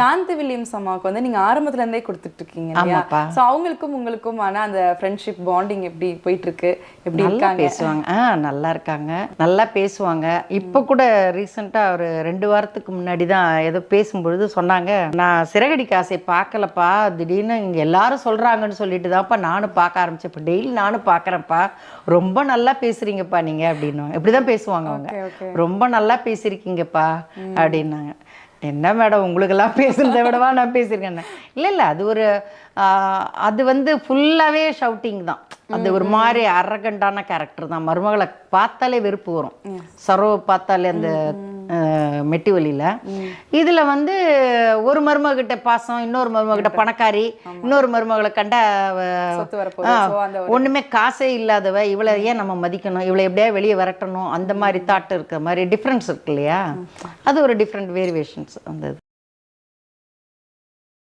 சாந்தி Williams அம்மாவுக்கு வந்து நீங்க ஆரம்பத்துல இருந்தே கொடுத்துட்டு இருக்கீங்க இல்லையா. சோ அவங்களுக்கும் உங்களுக்கும் ஆனா அந்த ஃப்ரெண்ட்ஷிப் பாண்டிங் எப்படி போயிட்டு இருக்கு எப்படி இருக்காங்க? பேசுவாங்க. ஆ நல்லா இருக்காங்க. நல்லா பேசுவாங்க. இப்போ கூட ரீசெண்டாக ஒரு ரெண்டு வாரத்துக்கு முன்னாடி தான் ஏதோ பேசும்பொழுது சொன்னாங்க. நான் சிறகடி காசை பார்க்கலப்பா. திடீர்னு இங்கே எல்லாரும் சொல்கிறாங்கன்னு சொல்லிட்டு தான்ப்பா நானும் பார்க்க ஆரம்பிச்சேன் இப்போ டெய்லி நானும் பார்க்குறேன்ப்பா. ரொம்ப நல்லா பேசுறீங்கப்பா நீங்கள் அப்படின்னும் இப்படி தான் பேசுவாங்க அவங்க. ரொம்ப நல்லா பேசியிருக்கீங்கப்பா அப்படின்னாங்க. என்ன மேடம் உங்களுக்கெல்லாம் பேசுறதை விடவா நான் பேசியிருக்கேன் இல்லை இல்லை அது ஒரு அது வந்து ஃபுல்லாகவே ஷவுட்டிங் தான். அது ஒரு மாதிரி அரகண்டான கேரக்டர் தான். மருமகளை பார்த்தாலே வெறுப்பு வரும். சரோவை பார்த்தாலே அந்த மெட்டி வழியில் இதில் வந்து ஒரு மருமகிட்ட பாசம் இன்னொரு மருமகிட்ட பணக்காரி இன்னொரு மருமகளை கண்டா ஒண்ணுமே காசே இல்லாதவ இவளை ஏன் நம்ம மதிக்கணும்? இவளை எப்படியா வெளியே விரட்டணும்? அந்த மாதிரி தாட் இருக்கிற மாதிரி டிஃப்ரென்ஸ் இருக்கு இல்லையா? அது ஒரு டிஃப்ரெண்ட் வேரியேஷன்ஸ் அந்த இது.